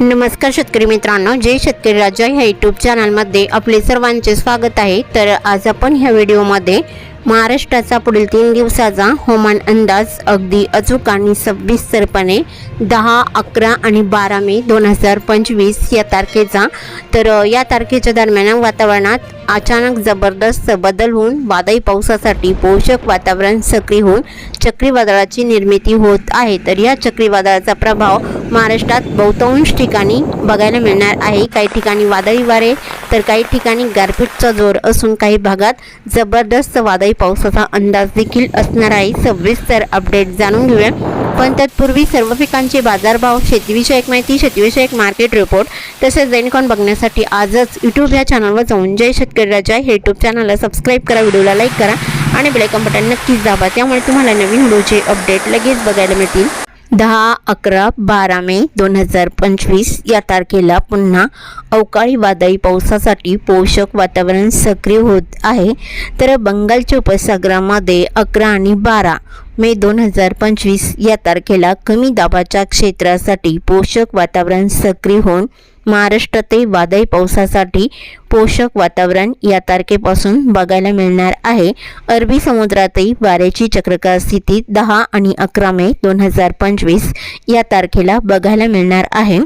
नमस्कार शेतकरी मित्रांनो जय शेतकरी राजा ह्या यूट्यूब चॅनलमध्ये आपले सर्वांचे स्वागत आहे. तर आज आपण ह्या व्हिडिओमध्ये महाराष्ट्राचा पुढील तीन दिवसाचा हवामान अंदाज अगदी अचूक आणि सविस्तरपणे दहा अकरा आणि बारा मे दोन हजार पंचवीस या तारखेचा. तर या तारखेच्या दरम्यान वातावरणात अचानक जबरदस्त बदल होऊन वादळी पावसासाठी पोषक वातावरण सक्रिय होऊन चक्रीवादळाची निर्मिती होत आहे. तर या चक्रीवादळाचा प्रभाव महाराष्ट्रात बहुतांश ठिकाणी बघायला मिळणार आहे. काही ठिकाणी वादळी वारे तर काही ठिकाणी गारपीटचा जोर असून काही भागात जबरदस्त वादळी पावसाचा अंदाज देखील असणार आहे. सविस्तर अपडेट जाणून घेऊया. पण तत्पूर्वी सर्व पिकांचे बाजारभाव शेतीविषयक माहिती शेतीविषयक मार्केट रिपोर्ट तसेच दैनिकॉन बघण्यासाठी आजच यूट्यूब या चॅनलवर जाऊन जय शेतकरी राजा हे यूट्यूब चॅनलला सबस्क्राईब करा व्हिडिओला लाईक करा आणि बेलायकॉन बटन नक्कीच दाबा. त्यामुळे तुम्हाला नवीन व्हिडिओचे अपडेट लगेच बघायला मिळतील. दहा अकरा बारा मे दोन हजार पंचवीस या तारखेला पुन्हा अवकाळी वादळी पावसासाठी पोषक वातावरण सक्रिय होत आहे. तर बंगालच्या उपसागरामध्ये अकरा आणि बारा मे दोन हजार पंचवीस या तारखेला कमी दाबाच्या क्षेत्रासाठी पोषक वातावरण सक्रिय होऊन महाराष्ट्रातही वादळी पावसासाठी पोषक वातावरण या तारखेपासून बघायला मिळणार आहे. अरबी समुद्रातही वाऱ्याची चक्रकार स्थिती दहा आणि अकरा मे दोन हजार पंचवीस या तारखेला बघायला मिळणार आहे.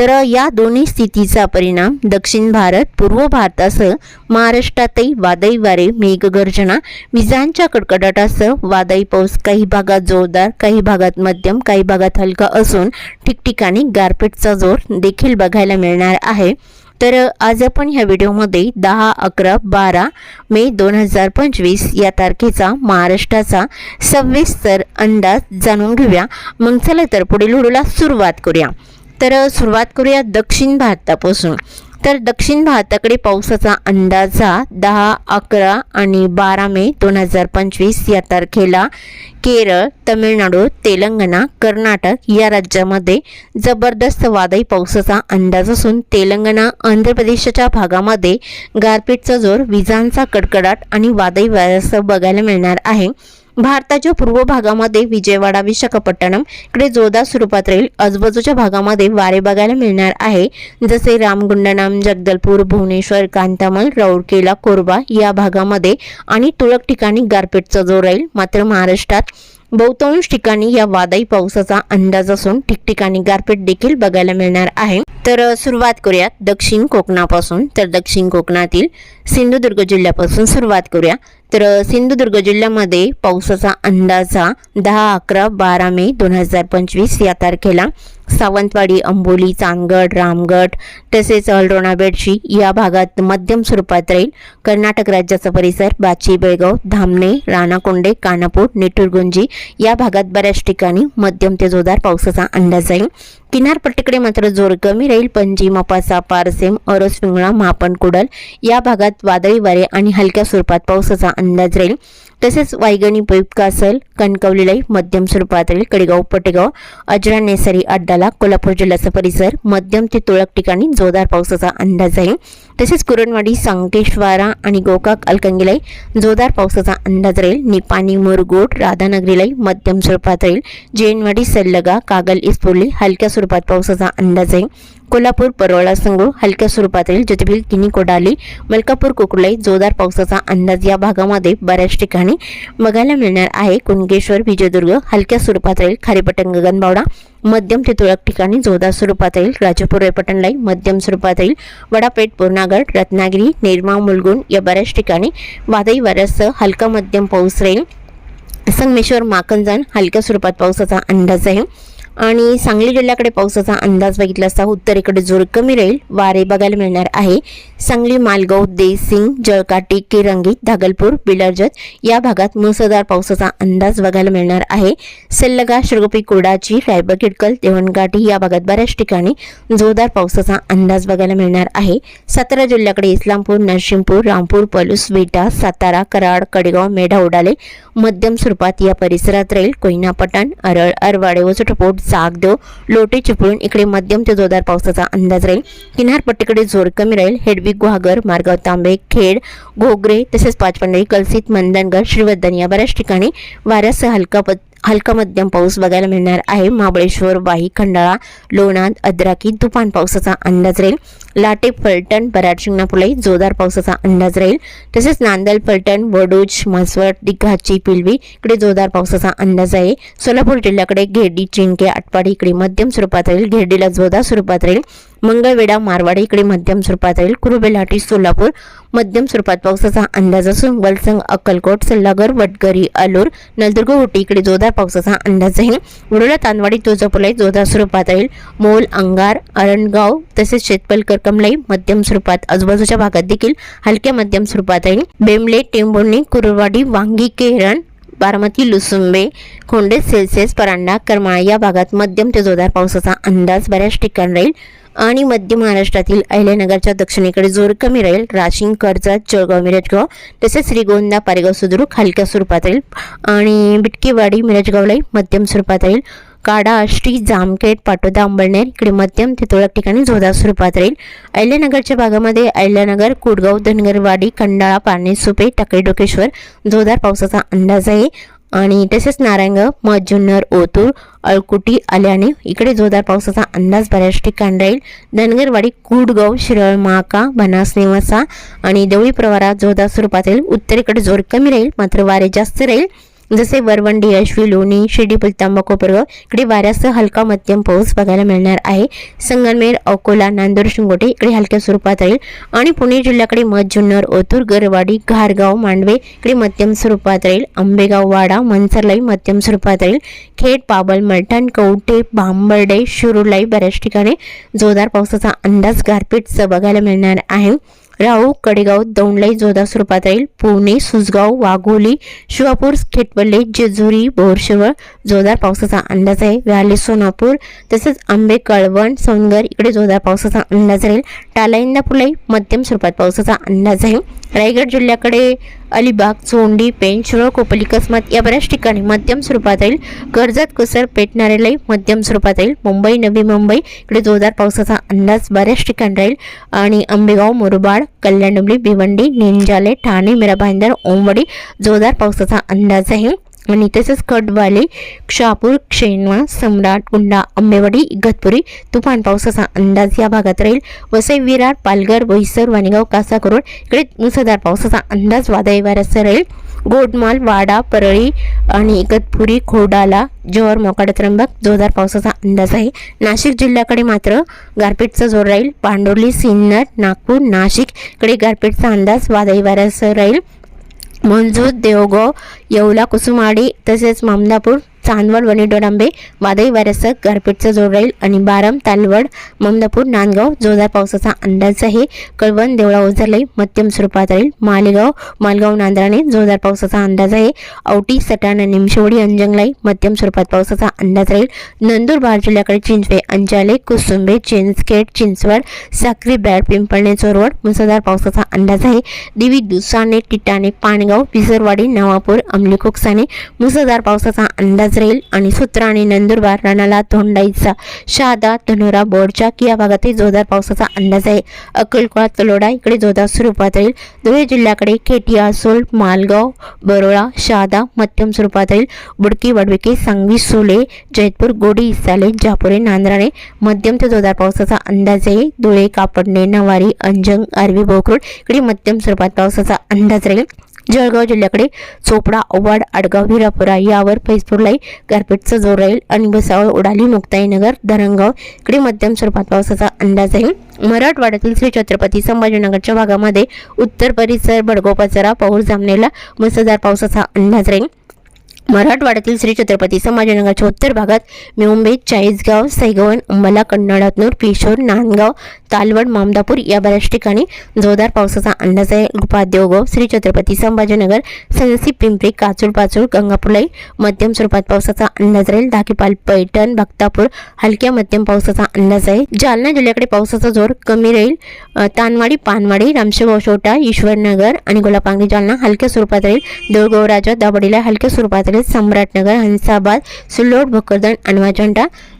तर या दोन्ही स्थितीचा परिणाम दक्षिण भारत पूर्व भारतासह महाराष्ट्रातही वादळी वारे मेघगर्जना विजांच्या कडकडाटासह वादळी पाऊस काही भागात जोरदार काही भागात मध्यम काही भागात हलका असून ठिकठिकाणी गारपीटचा जोर देखील बघायला मिळणार आहे. तर आज आपण ह्या व्हिडिओमध्ये दहा अकरा बारा मे दोन हजार पंचवीस या तारखेचा महाराष्ट्राचा सविस्तर अंदाज जाणून घेऊया. मग चला तर पुढील व्हिडिओला सुरुवात करूया. तर सुरुवात करूया दक्षिण भारतापासून. तर दक्षिण भारताकडे पावसाचा अंदाजा दहा अकरा आणि बारा मे दोन हजार पंचवीस या तारखेला केरळ तमिळनाडू तेलंगणा कर्नाटक या राज्यामध्ये जबरदस्त वादळी पावसाचा अंदाज असून तेलंगणा आंध्र प्रदेशच्या भागामध्ये गारपीटचा जोर विजांचा कडकडाट आणि वादळी वाऱ्यासह बघायला मिळणार आहे. भारताच्या पूर्व भागामध्ये विजयवाडा विशाखापट्टणम इकडे जोरदार स्वरूपात राहील. आजूबाजूच्या भागामध्ये वारे बघायला मिळणार आहे. जसे रामगुंडनाम जगदलपूर भुवनेश्वर कांतामल राऊरकेला कोरबा या भागामध्ये आणि तुरळक ठिकाणी गारपीटचा जोर राहील. मात्र महाराष्ट्रात बहुतांश ठिकाणी या वादळी पावसाचा अंदाज असून ठिकठिकाणी गारपीट देखील बघायला मिळणार आहे. तर सुरुवात करूयात दक्षिण कोकणापासून. तर दक्षिण कोकणातील सिंधुदुर्ग जिल्ह्यापासून सुरुवात करूया. तर सिंधुदुर्ग जिल्ह्यामध्ये पावसाचा अंदाजा दहा अकरा बारा मे दोन हजार पंचवीस या तारखेला सावंतवाडी अंबोली चांदगड रामगड तसेच अळरोणा बेडशी या भागात मध्यम स्वरूपात राहील. कर्नाटक राज्याचा परिसर बाची बेळगाव धामणे राणाकोंडे कानापूर नेटुरगुंजी या भागात बऱ्याच ठिकाणी मध्यम ते जोरदार पावसाचा अंदाज आहे किनारपट्टीकडे मात्र जोर कमी राहील. पणजी मपासा पारसेम अरस पिंगळा महापण कुडल या भागात वादळी वारे आणि हलक्या स्वरूपात पावसाचा अंदाज राहील. तसेच वायगणी कासल कणकवलीलाई मध्यम स्वरूपातील कडेगाव पटेगाव अजरा नेसरी अड्डाला कोल्हापूर जिल्ह्याचा परिसर मध्यम ते तुरळक ठिकाणी जोरदार पावसाचा अंदाज आहे. तसेच कुरणवाडी संकेश्वारा आणि गोकाक अलकंगीलाही जोरदार पावसाचा अंदाज राहील. निपाणी मुरगोट राधानगरीलाही मध्यम स्वरूपात राहील. जैनवाडी सल्लगा कागल इस्पोर्ली हलक्या स्वरूपात पावसाचा अंदाज आहे कोल्हापूर परोळा संगूळ हलक्या स्वरूपात राहील. ज्योतिबील किनी कोडाली मलकापूर कोकलाई जोरदार पावसाचा अंदाज या भागामध्ये बऱ्याच ठिकाणी बघायला मिळणार आहे. कुणकेश्वर विजयदुर्ग हलक्या स्वरूपात राहील. खारीपटण गगनबावडा मध्यम ते तुरळक ठिकाणी जोरदार स्वरूपात येईल. राजापूर लाईन मध्यम स्वरूपात येईल. वडापेठ पूर्णागड रत्नागिरी निर्मा मुलगुण या बऱ्याच ठिकाणी वादळी वाऱ्यासह हलका मध्यम पाऊस राहील. संगमेश्वर माकंजन हलक्या स्वरूपात पावसाचा अंदाज आहे. आणि सांगली जिल्ह्याकडे पावसाचा अंदाज बघितला असता उत्तरेकडे जोर कमी राहील वारे बघायला मिळणार आहे. सांगली मालगाव देसिंग जळकाटी किरंगी धागलपूर बिलर्जत या भागात मुसळधार पावसाचा अंदाज बघायला मिळणार आहे. सल्लगा शिरगोपी कोडाची रायबा किडकल देवणगाठी या भागात बऱ्याच ठिकाणी जोरदार पावसाचा अंदाज बघायला मिळणार आहे. सातारा जिल्ह्याकडे इस्लामपूर नरसिंहपूर रामपूर पलूस विटा सातारा कराड कडेगाव मेढा उडाले मध्यम स्वरूपात या परिसरात राहील. कोयना पठाण अरळ अरवाडे वसुटपोट जागदेव लोटे चिपळूण इकडे मध्यम ते जोरदार पावसाचा अंदाज राहील. किनारपट्टीकडे जोर कमी राहील. हेडवी गुहागर मार्गाव तांबे खेड घोगरे तसेच पाचपंढरी कलसित मंदनगड श्रीवर्धन या बऱ्याच ठिकाणी वाऱ्यासह हलका पत हलका मध्यम पाऊस बघायला मिळणार आहे. महाबळेश्वर वाही खंडाळा लोणार अद्राकी तुफान पावसाचा अंदाज राहील. लाटे फलटण बराड शिंगणापुलाई जोरदार पावसाचा अंदाज राहील. तसेच नांदल फलटण वडूज म्हसवड दिघाची पिलवी इकडे जोरदार पावसाचा अंदाज आहे. सोलापूर जिल्ह्याकडे घेरडी चिंके आटपाडी इकडे मध्यम स्वरूपात राहील. घेरडीला जोरदार स्वरूपात राहील. मंगळवेढा मारवाडी इकडे मध्यम स्वरूपात राहील. कुरुबेलाटी सोलापूर मध्यम स्वरूपात पावसाचा अंदाज असून वलसंग अक्कलकोट सल्लागर वटगरी अलूर नलदुर्ग उटी इकडे जोरदार पावसाचा अंदाज आहे. वडोला तांदवाडी तुळजापूरला जोरदार स्वरूपात राहील. मोल अंगार अरणगाव तसेच शेतपलकर कमलाई मध्यम स्वरूपात आजूबाजूच्या भागात देखील हलक्या मध्यम स्वरूपात राहील. बेमले टेंबोर्णी कुरुवाडी वांगी केरण बारामती लुसुंबे खोंडे सेल्सिअस परांडा करमाळा या भागात मध्यम ते जोरदार पावसाचा अंदाज बऱ्याच ठिकाणी राहील. आणि मध्य महाराष्ट्रातील अहिल्यानगरच्या दक्षिणेकडे जोर कमी राहील. राशिंग कर्जत जळगाव मिरजगाव तसेच श्रीगोंदा पारेगाव सुद्रुक हलक्या स्वरूपात राहील. आणि बिटकीवाडी मिरजगावलाही मध्यम स्वरूपात राहील. काडा आष्टी जामखेड पाटोदा अंबळनेर इकडे मध्यम ते तुरळक ठिकाणी जोरदार स्वरूपात राहील. अहिल्यानगरच्या भागामध्ये अहिल्यानगर कुडगाव धनगरवाडी खंडाळा पारणे सुपे टाकळी डोकेश्वर जोरदार पावसाचा अंदाज आहे. आणि तसेच नारायणगाव मत जुन्नर ओतूर अळकुटी आल्याने इकडे जोरदार पावसाचा अंदाज बऱ्याच ठिकाणी राहील. धनगरवाडी कुडगाव शिरळ माका बनास नेवासा आणि देवळी प्रवारात जोरदार स्वरूपात राहील उत्तरेकडे जोर कमी राहील. मात्र वारे जास्त राहील. जसे वरवंडी अश्वी लोणी शिर्डी पुलतांबा कोपरगाव. इकडे वाऱ्यासह हलका मध्यम पाऊस बघायला मिळणार आहे. संगमेर अकोला नांदूर शिंगोटे इकडे हलक्या स्वरूपात राहील. आणि पुणे जिल्ह्याकडे मध जुन्नर ओतूर गरवाडी घारगाव मांडवे इकडे मध्यम स्वरूपात राहील. आंबेगाव वाडा मनसरलाई मध्यम स्वरूपात राहील. खेड पाबल मलठण कवटे भांबर्डे शिरूरलाई बऱ्याच ठिकाणी जोरदार पावसाचा अंदाज गारपीटचं बघायला मिळणार आहे. राहू कडेगाव दौंडलाई जोधा स्वरूपात राहील. पुणे सुसगाव वाघोली शिवापूर खेटपल्ले जेजुरी बोरशिवळ जोरदार पावसाचा अंदाज आहे. व्याले सोनापूर तसेच आंबे कळवण सोनगर इकडे जोरदार पावसाचा अंदाज राहील. टाला मध्यम स्वरूपात पावसाचा अंदाज आहे. रायगड जिल्ह्याकडे अलिबाग चोंडी पेण कोपली कसमत या बऱ्याच ठिकाणी मध्यम स्वरूपात येईल. कर्जत कुसर पेटणारेलाई मध्यम स्वरूपात येईल. मुंबई नवी मुंबई इकडे जोरदार पावसाचा अंदाज बऱ्याच ठिकाणी राहील. आणि आंबेगाव मुरबाड कल्याण डोंबिवली भिवंडी निंजाले ठाणे मीरा ओमवडी ओंबडी जोरदार पावसाचा अंदाज आहे. आणि तसेच खडवाले शहापूर क्षेणवा सम्राट गुंडा आंबेवाडी इगतपुरी तुफान पावसाचा अंदाज या भागात राहील. वसई विरार पालघर बोईसर वाणीगाव कासाकरोड इकडे मुसळधार पावसाचा अंदाज वादळी वाऱ्याचा राहील. गोडमाल वाडा परळी आणि इगतपुरी खोडाला जोहर मोकाडा त्र्यंबक जोरदार पावसाचा अंदाज आहे. नाशिक जिल्ह्याकडे मात्र गारपीटचा जोर राहील. पांडोली सिन्नर नागपूर नाशिक इकडे गारपीटचा अंदाज वादळी वाऱ्यासह राहील. मंजूर देवगाव येवला कुसुमाडी तसेच मामदापूर चांदवड वणीडोडांबे वादळी वाऱ्यासह गारपीटचा जोर राहील आणि बारम तालवड ममदापूर नांदगाव जोरदार पावसाचा अंदाज आहे. कळवण देवळा ओझरलाई मध्यम स्वरूपात राहील मालेगाव मालगाव नांदराणे जोरदार पावसाचा अंदाज आहे. औटी सटाणा निमशेवडी अंजंगलाई मध्यम स्वरूपात पावसाचा अंदाज राहील. नंदुरबार जिल्ह्याकडे चिंचवे अंजाले कुसुंबे चिंचखेड चिंचवड साक्री बॅड पिंपळणे चोरवड मुसळधार पावसाचा अंदाज आहे. देवी दुसाने टिटाणे पाणगाव पिसरवाडी नवापूर अमली कोकसाने मुसळधार पावसाचा अंदाज राहील आणि सूत्र आणि नंदुरबार रणाला तोंडाईचा शहादा धनोरा बोरचाक या भागातही जोरदार पावसाचा अंदाज आहे. अक्कलकोळा तलोडा इकडे जोरदार स्वरूपात राहील धुळे जिल्ह्याकडे खेटिया सोल मालगाव बरोळा शहादा मध्यम स्वरूपात राहील बुडकी वडविके सांगवी सोले जैतपूर गोडी साले जापुरे नांद्राणे मध्यम ते जोरदार पावसाचा अंदाज आहे. धुळे कापडणे नवारी अंजंग आरवी बोकरोड इकडे मध्यम स्वरूपात पावसाचा अंदाज राहील. जळगाव जिल्ह्याकडे चोपडा ओवाड आडगाव हिरापुरा यावर फैजपूरलाही गारपीटचा जोर राहील आणि भुसावळ उडाली मुक्ताईनगर धरणगाव इकडे मध्यम स्वरूपात पावसाचा अंदाज आहे. मराठवाड्यातील श्री छत्रपती संभाजीनगरच्या भागामध्ये उत्तर परिसर बडगोपाचरा पाऊस जामनेला मुसळधार पावसाचा अंदाज राहील. मराठवाड्यातील श्री छत्रपती संभाजीनगरच्या उत्तर भागात मुंबई चाळीसगाव सैगवन अंबाला कन्नडातनूर पिशोर नांदगाव तालवड मामदापूर या बऱ्याच ठिकाणी जोरदार पावसाचा अंदाज आहे. उपाद्योगाव श्री छत्रपती संभाजीनगर सदसी पिंपरी काचूर पाचूर गंगापुलाई मध्यम स्वरूपात पावसाचा अंदाज राहील. धाकीपाल पैठण भक्तापूर हलक्या मध्यम पावसाचा अंदाज आहे. जालना जिल्ह्याकडे पावसाचा जोर कमी राहील. तानवाडी पानवाडी रामशेगाव छोटा ईश्वरनगर आणि गोलापांगरी जालना हलक्या स्वरूपात राहील. देऊळगाव राजा दाबडीला हलक्या स्वरूपात राहील. मिरज सम्राटनगर हंसाबाद सुल्लोड भोकरदन आणि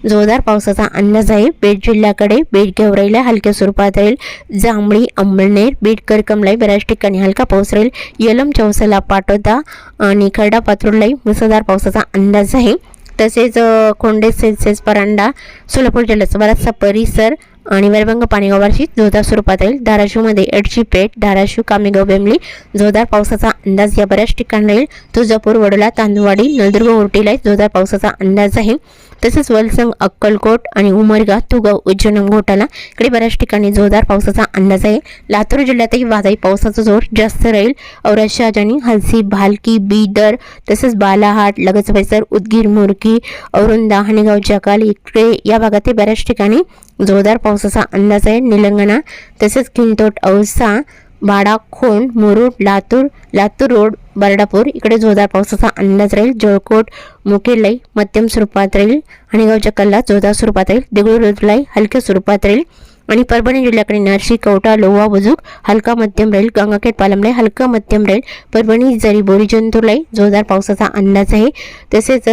जोरदार पावसाचा अंदाज आहे बीड जिल्ह्याकडे बीड गेवराईला हलक्या स्वरूपात राहील. जांभळी अंबळनेर बीड करकमलाई बऱ्याच ठिकाणी हलका पाऊस राहील. यलम चौसला पाटोदा आणि खरडा पात्रुलाई मुसळधार पावसाचा अंदाज आहे तसेच कोंडे सेल्सिअस परांडा सोलापूर जिल्ह्याचा बराचसा परिसर आणि वेरबंग पाणीगावाशी जोरदार स्वरूपात राहील. धाराशिवमध्ये एडची पेठ धाराशिव कामेगाव बेंबली जोरदार पावसाचा अंदाज या बऱ्याच ठिकाणी राहील. तुळजापूर वडोला तांदुवाडी नळदुर्ग उर्टीला जोरदार पावसाचा अंदाज आहे. तसेच वलसंग अक्कलकोट आणि उमरगा तुगाव उज्जैन घोटाला इकडे बऱ्याच ठिकाणी जोरदार पावसाचा अंदाज आहे. लातूर जिल्ह्यातही वादळी पावसाचा जोर जास्त राहील. औरत शहाजानी हलसी भालकी बीदर तसेच बालाहाट लगत परिसर उदगीर मुरकी औरुंदा हणेगाव जकाल इकडे या भागातील बऱ्याच ठिकाणी जोरदार पावसाचा अंदाज आहे. निलंगणा तसेच किंतोट औसा बाडा खोंड मुरुड लातूर लातूर रोड बर्डापूर इकडे जोरदार पावसाचा अंदाज राहील. जळकोट मुकेलाई मध्यम स्वरूपात राहील हणेगावच्या कल्ला जोरदार स्वरूपात राहील. देगुळलाई हलक्या स्वरूपात राहील आणि परभणी जिल्ह्याकडे नारशी कवटा लोहा बुजुक हलका मध्यम राहील. गंगाखेड पालमलाई हलका मध्यम राहील. परभणी जरी बोरी जंतुलाई जोरदार पावसाचा अंदाज आहे. तसेच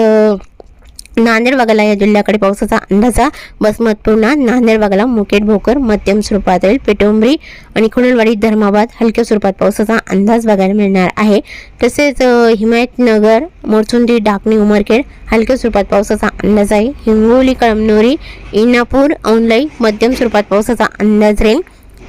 नांदेड वाघाला या जिल्ह्याकडे पावसाचा अंदाजा बसमतपूर्णा नांदेड वाघाला मुकेट भोकर मध्यम स्वरूपात राहील पेटोंबरी आणि खुणलवाडी धर्माबाद हलक्या स्वरूपात पावसाचा अंदाज बघायला मिळणार आहे. तसेच हिमायतनगर मोरचुंदी डाकणी उमरखेड हलक्या स्वरूपात पावसाचा अंदाज आहे. हिंगोली कळमनोरी इनापूर औंदलाई मध्यम स्वरूपात पावसाचा अंदाज राहील.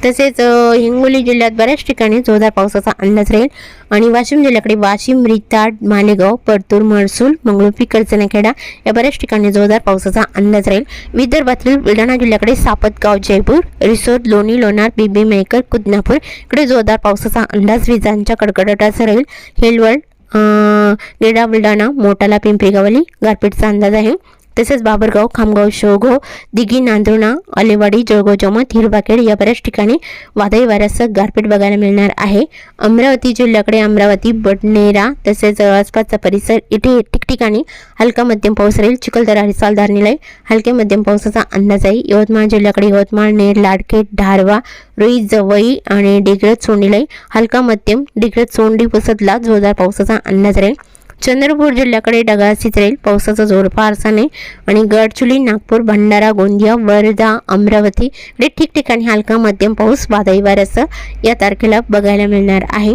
तसेच हिंगोली जिल्ह्यात बऱ्याच ठिकाणी जोरदार पावसाचा अंदाज राहील. आणि वाशिम जिल्ह्याकडे वाशिम रिताड मालेगाव परतूर महसूल मंगळुपी करचनाखेडा या बऱ्याच ठिकाणी जोरदार पावसाचा अंदाज राहील. विदर्भातील बुलढाणा जिल्ह्याकडे सापतगाव जयपूर रिसोद लोणी लोणार बिबी मेकर कुदनापूर इकडे जोरदार पावसाचा अंदाज विजांच्या कडकडाटाचा राहील. हेलवड गेडा बुलढाणा मोटाला पिंपरीगावली गारपीटचा अंदाज आहे. तसेच बाबरगाव खामगाव शोघो दिघी नांदुर्णा अलेवाडी जळगाव जमत हिरबाखेड या बऱ्याच ठिकाणी वादळी वाऱ्यासह गारपीट बघायला मिळणार आहे. अमरावती जिल्ह्याकडे अमरावती बडनेरा तसेच आसपासचा परिसर इथे ठिकठिकाणी हलका मध्यम पाऊस राहील. चिखलदरा आणि निलय हलक्या मध्यम पावसाचा अंदाज आहे. यवतमाळ जिल्ह्याकडे यवतमाळ नेर लाडखेड धारवा रुई जवई आणि डिग्रज सोंडीलाई हलका मध्यम डिग्रज सोंडी पुसदला जोरदार पावसाचा अंदाज राहील. चंद्रपूर जिल्ह्याकडे ढगाळीच राहील पावसाचा जोर फारसा नाही आणि गडचुली नागपूर भंडारा गोंदिया वर्धा अमरावती इकडे ठिकठिकाणी हलका मध्यम पाऊस वादळी वाऱ्यासह या तारखेला बघायला मिळणार आहे.